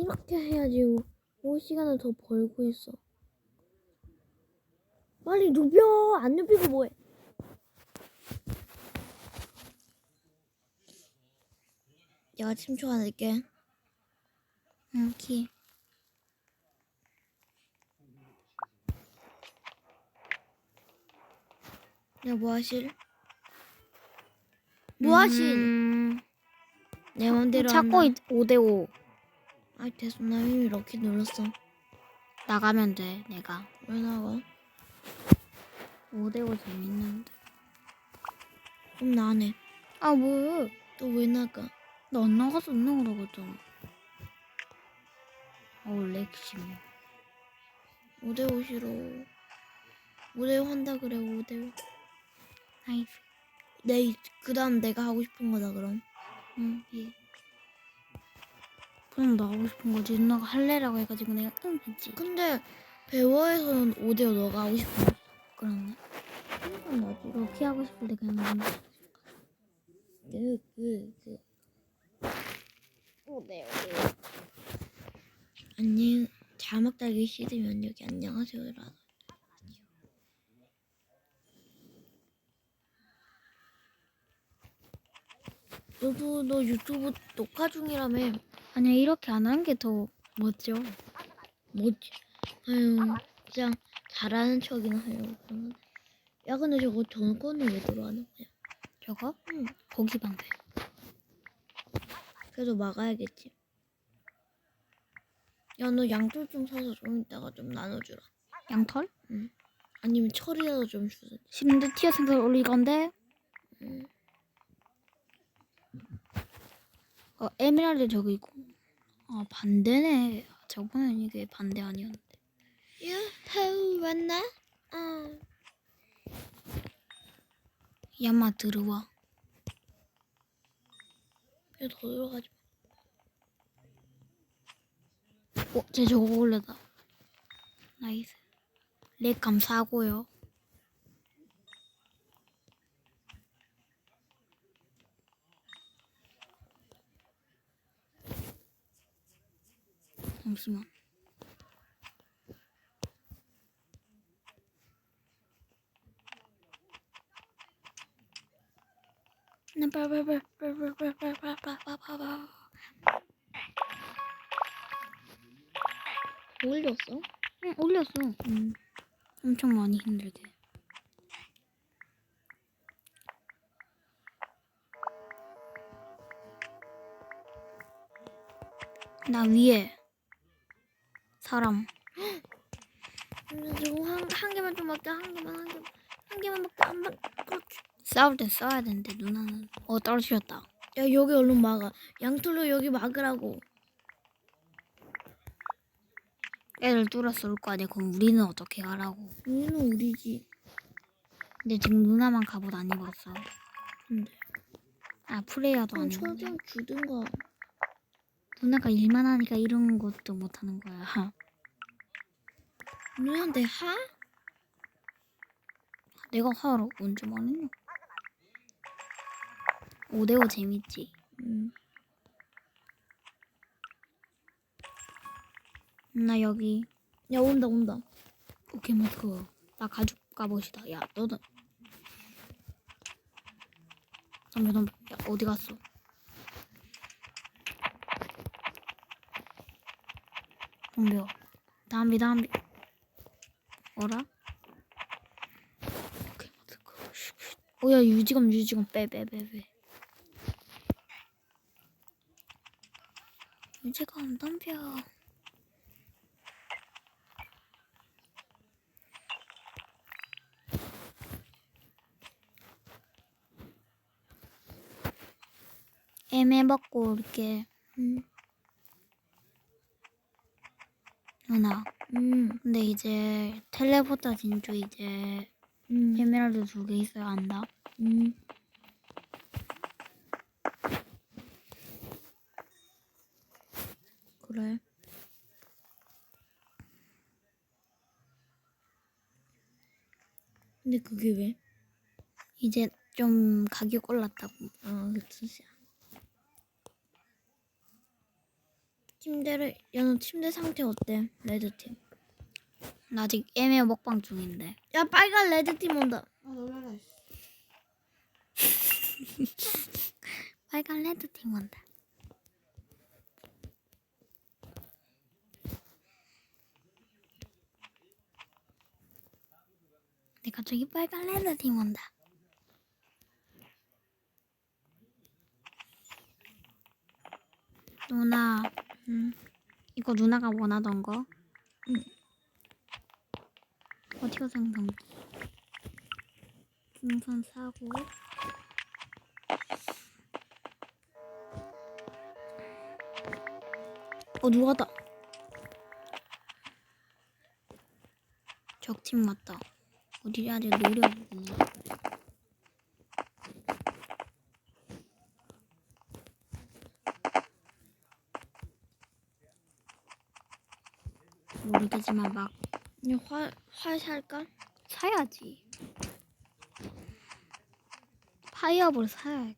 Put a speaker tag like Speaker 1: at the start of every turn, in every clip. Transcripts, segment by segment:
Speaker 1: 이렇게 해야지 5시간을 더 벌고 있어. 빨리 눕혀! 안 눕히고 뭐해? 내가 침초 안을게.
Speaker 2: 응, 키.
Speaker 1: 내가 뭐 하실? 뭐 하실?
Speaker 2: 음,
Speaker 1: 내 맘대로
Speaker 2: 찾고
Speaker 1: 한다.
Speaker 2: 5대5
Speaker 1: 아이 됐어 나 럭키 눌렀어.
Speaker 2: 나가면 돼, 내가.
Speaker 1: 왜 나가?
Speaker 2: 5대5 재밌는데.
Speaker 1: 그럼 나네.
Speaker 2: 아, 뭐.
Speaker 1: 또왜 나가?
Speaker 2: 나 안 나가서 안 했잖아. 어우, 렉심.
Speaker 1: 5대5 싫어. 5대5 한다 그래 5대5.
Speaker 2: 나이스.
Speaker 1: 내 그 다음 내가 하고 싶은 거다 그럼.
Speaker 2: 응, 예. 그럼 나 하고 싶은 거지. 누나가 할래라고 해가지고 내가 응 했지.
Speaker 1: 근데 배워에서는 5대5 너가 하고 싶은 거.
Speaker 2: 그러네.
Speaker 1: 그건 나지.
Speaker 2: 럭키 하고 싶을 때 그냥 누나.
Speaker 1: 그, 그, 그. 5대5. 안녕. 자막 달기 싫으면 여기 안녕하세요라. 너도 너 유튜브 녹화 중이라며.
Speaker 2: 아니야, 이렇게 안 하는 게더 멋져.
Speaker 1: 뭐지? 아유, 그냥 잘하는 척이나 하려고 그러는. 야, 근데 저거 전권이 왜 들어가는 거야?
Speaker 2: 저거?
Speaker 1: 응.
Speaker 2: 고기 방패.
Speaker 1: 그래도 막아야겠지. 야, 너 양털 좀 사서 좀 이따가 좀 나눠주라.
Speaker 2: 양털?
Speaker 1: 아니면 철이라도 좀 주세요.
Speaker 2: 싫은데 티어 생선 올릴 건데?
Speaker 1: 응.
Speaker 2: 어, 에메랄드 저기 있고. 아, 반대네. 저번엔 이게 반대 아니었는데.
Speaker 1: 유후, 왔나? 아.
Speaker 2: 야마 들어와.
Speaker 1: 야, 더 들어가지 마.
Speaker 2: 어, 쟤 저거 올려다. 나이스. 렉 감사하고요. 잠시만.
Speaker 1: 올렸어?
Speaker 2: 응, 올렸어.
Speaker 1: 응.
Speaker 2: 엄청 많이 힘들대. 나 위에 사람
Speaker 1: 저거 한, 한 개만 좀 먹자. 한 개만, 한 개만. 한 개만 먹자. 한 번. 그렇지.
Speaker 2: 싸울 때 써야 되는데 누나는 어 떨어뜨렸다.
Speaker 1: 야, 여기 얼른 막아. 양털로 여기 막으라고.
Speaker 2: 애들 뚫었어 올거 아니야. 그럼 우리는 어떻게 가라고?
Speaker 1: 우리는 우리지.
Speaker 2: 근데 지금 누나만 갑옷 안 입었어.
Speaker 1: 근데.
Speaker 2: 아 프레이어도
Speaker 1: 안철
Speaker 2: 입었네.
Speaker 1: 좀 주든가.
Speaker 2: 누나가 일만 하니까 이런 것도 못 하는 거야.
Speaker 1: 누나한테 하?
Speaker 2: 내가 하러 언제 말했냐? 5대5 재밌지.
Speaker 1: 응.
Speaker 2: 나 여기
Speaker 1: 야, 온다, 온다.
Speaker 2: 포켓몬 나 가죽 갑옷이다. 야 너는 잠시 너 야, 어디 갔어? 덤벼. 담비 담비. 어라? 오야 유지검 유지검 빼 빼 빼 빼. 유지검 덤벼. 애매 먹고 올게.
Speaker 1: 응.
Speaker 2: 누나.
Speaker 1: 응.
Speaker 2: 근데 이제 텔레포터 진주 이제
Speaker 1: 응.
Speaker 2: 에메랄드 두 개 있어야 한다.
Speaker 1: 응. 그래. 근데 그게 왜?
Speaker 2: 이제 좀 가격 올랐다고.
Speaker 1: 아, 그뜻이야. 침대를 야너 침대 상태 어때? 레드팀.
Speaker 2: 나 아직 애매어 먹방 중인데.
Speaker 1: 야 빨간 레드팀 온다.
Speaker 3: 아 놀래라.
Speaker 2: 빨간 레드 팀 온다. 근데 갑자기 빨간 레드 팀 온다. 누나,
Speaker 1: 응.
Speaker 2: 이거 누나가 원하던 거?
Speaker 1: 응.
Speaker 2: 어디가 생성기? 풍선 사고. 어 누가다? 적팀 맞다. 어디 아직 노려보구 나. 모르겠지만 막
Speaker 1: 화활 살까?
Speaker 2: 사야지. 파이어볼 사야 해.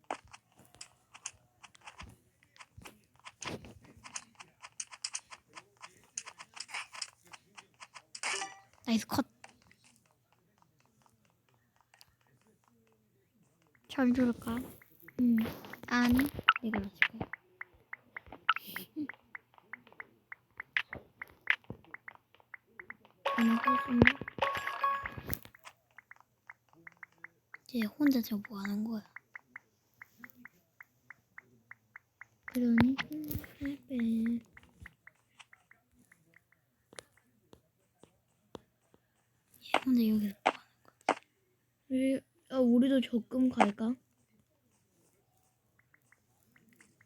Speaker 2: 나이스 컷. 잘 줄까?
Speaker 1: 응.
Speaker 2: 아니, 내가 맞을
Speaker 1: 그렇습니다.
Speaker 2: 이제 혼자 저 뭐 하는 거야?
Speaker 1: 그러니 빼빼.
Speaker 2: 얘 혼자 여기서 뭐 하는 거야?
Speaker 1: 우리 야 우리도 적금 갈까?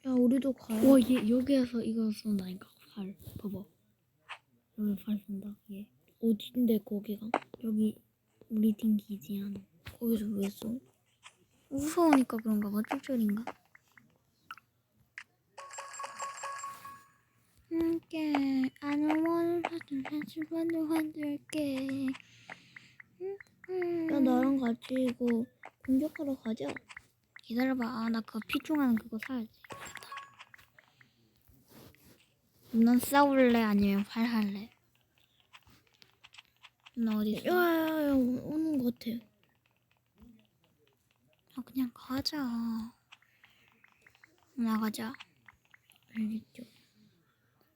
Speaker 1: 야 우리도 가.
Speaker 2: 와, 얘 여기에서 이거 쏜다니까. 활. 봐봐. 여기 활 쏜다. 얘.
Speaker 1: 어딘데 거기가?
Speaker 2: 여기 우리 팀 기지 안.
Speaker 1: 거기서 왜 써?
Speaker 2: 무서우니까 그런가 봐. 쫄쫄인가? 함께 아무런 사준 한시간도 환들게.
Speaker 1: 야 나랑 같이 이거 공격하러 가자.
Speaker 2: 기다려봐. 아, 나 그거 피중하는 그거 사야지. 넌 싸울래 아니면 활 할래? 너 어디 있어?
Speaker 1: 야야야 오는 것 같아.
Speaker 2: 아, 그냥 가자. 나가자.
Speaker 1: 알겠죠?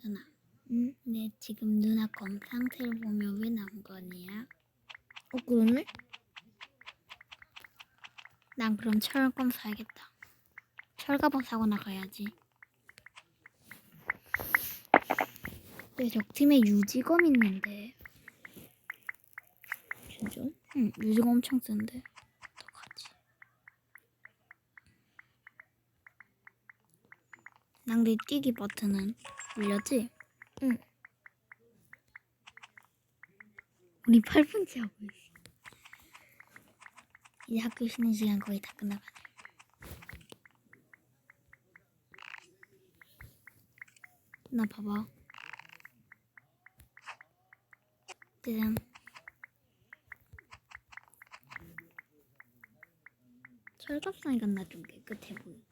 Speaker 2: 누나.
Speaker 1: 응?
Speaker 2: 근데 지금 누나 검 상태를 보면 왜 나온 거냐?
Speaker 1: 어 그러네?
Speaker 2: 난 그럼 철검 사야겠다. 철가방 사고 나가야지. 내 적팀에 유지검 있는데.
Speaker 1: 진짜?
Speaker 2: 응, 유지검 엄청 쓴데. 어떡하지? 낭리 뛰기 버튼은 눌렸지?
Speaker 1: 응.
Speaker 2: 우리 8분째 하고 있어. 이제 학교 쉬는 시간 거의 다 끝나가네. 나 봐봐. 짜잔. 철갑상이 갔나 좀 깨끗해 보이네.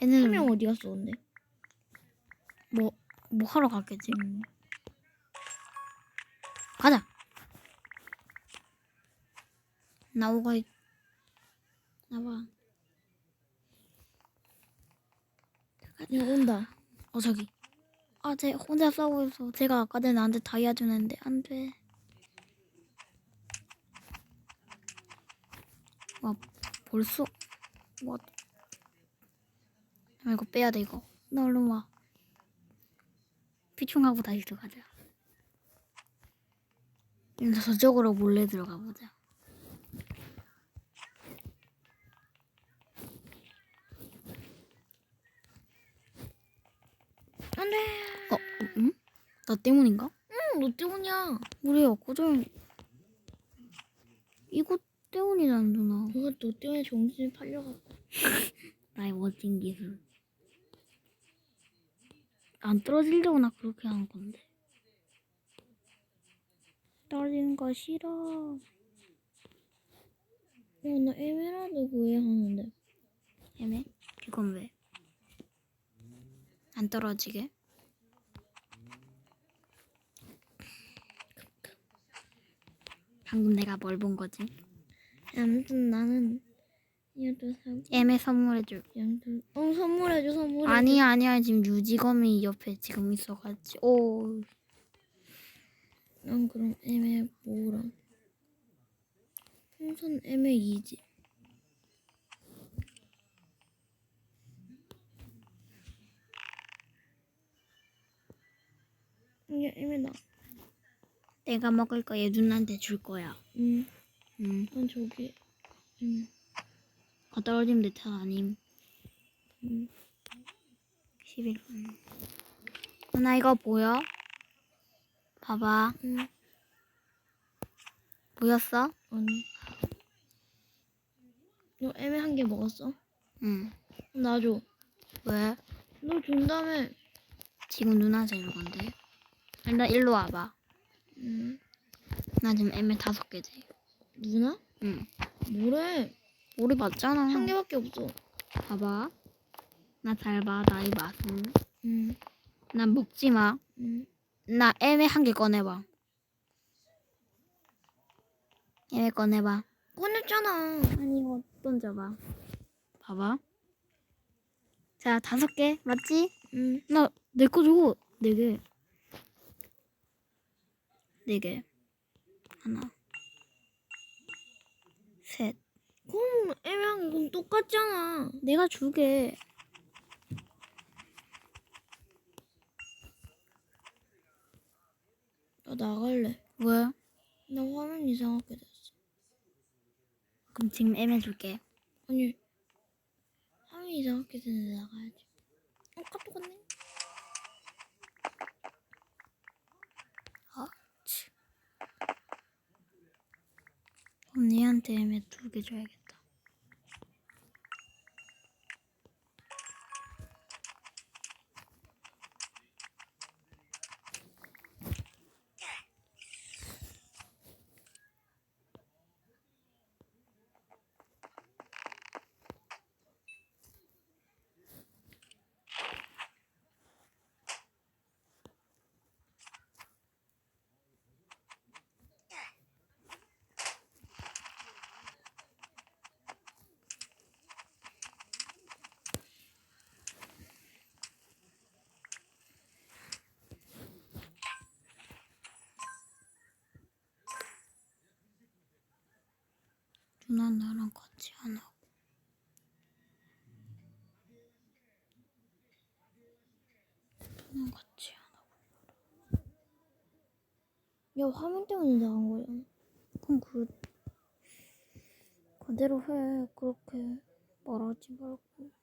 Speaker 1: 한
Speaker 2: 애는
Speaker 1: 명 어디 갔어 근데?
Speaker 2: 뭐, 뭐 하러 갔겠지?
Speaker 1: 음.
Speaker 2: 가자. 나오가 있... 나봐.
Speaker 1: 야 온다.
Speaker 2: 어 저기. 아, 쟤 혼자 싸우고 있어. 제가 아까 전에 나한테 다이아 주는데 안 돼. 와, 벌써 와. 아, 이거 빼야 돼 이거. 나 얼른 와. 피충하고 다시 들어가자. 이제 저쪽으로 몰래 들어가 보자.
Speaker 1: 안 돼.
Speaker 2: 어, 응? 나 때문인가?
Speaker 1: 응, 너 때문이야.
Speaker 2: 우리 엊그제 이거 때문이잖아 누나.
Speaker 1: 그거 너 때문에 정신이 팔려갖고.
Speaker 2: 나의 멋진 기술. 안 떨어지려고 나 그렇게 하는 건데. 떨어지는 거 싫어.
Speaker 1: 나 에메랄드 구해야 하는데.
Speaker 2: 애매? 그건 왜? 안 떨어지게? 방금 내가 뭘 본 거지?
Speaker 1: 아무튼 나는 이것도 사고.
Speaker 2: 애매 선물해줄.
Speaker 1: 양도. 어 선물해줘 선물해줘.
Speaker 2: 아니야 아니야 지금 유지검이 옆에 지금 있어가지고 오
Speaker 1: 난 그럼 에메 뭐랑. 풍선 에메 이지. 이게 에메다.
Speaker 2: 내가 먹을 거 얘 누나한테 줄 거야.
Speaker 1: 응.
Speaker 2: 응.
Speaker 1: 난 저기. 응.
Speaker 2: 거 떨어지면 내 탓 아님.
Speaker 1: 응.
Speaker 2: 11분. 누나 이거 보여? 봐봐.
Speaker 1: 응.
Speaker 2: 보였어?
Speaker 1: 아니. 너 에메 한개 먹었어?
Speaker 2: 응.
Speaker 1: 나 줘.
Speaker 2: 왜?
Speaker 1: 너 준다며.
Speaker 2: 지금 누나한테 줄 건데. 일단 일로 와봐.
Speaker 1: 응.
Speaker 2: 나 지금 애매 다섯 개지.
Speaker 1: 누나?
Speaker 2: 응.
Speaker 1: 뭐래?
Speaker 2: 우리 맞잖아.
Speaker 1: 한 개밖에 없어.
Speaker 2: 봐봐. 나 잘 봐. 나이 맛은.
Speaker 1: 응.
Speaker 2: 난 먹지 마.
Speaker 1: 응.
Speaker 2: 나 애매 한 개 꺼내봐. 애매 꺼내봐.
Speaker 1: 꺼냈잖아.
Speaker 2: 아니 이거 던져봐. 봐봐. 자 다섯 개 맞지?
Speaker 1: 응.
Speaker 2: 나 내거 줘. 네 개. 네 개. 하나. 셋.
Speaker 1: 그럼 애매한 게 그럼 똑같잖아.
Speaker 2: 내가 주게.
Speaker 1: 나 나갈래.
Speaker 2: 왜?
Speaker 1: 나 화면 이상하게 됐어.
Speaker 2: 그럼 지금 애매 줄게.
Speaker 1: 아니, 화면 이상하게 됐는데 나가야지. 어, 카톡 왔네.
Speaker 2: 아, 치. 언니한 누나 나랑 같이 안 하고. 누나 같이 안 하고.
Speaker 1: 야, 화면 때문에 나간 거잖아.
Speaker 2: 그럼 그 그대로 해. 그렇게 말하지 말고.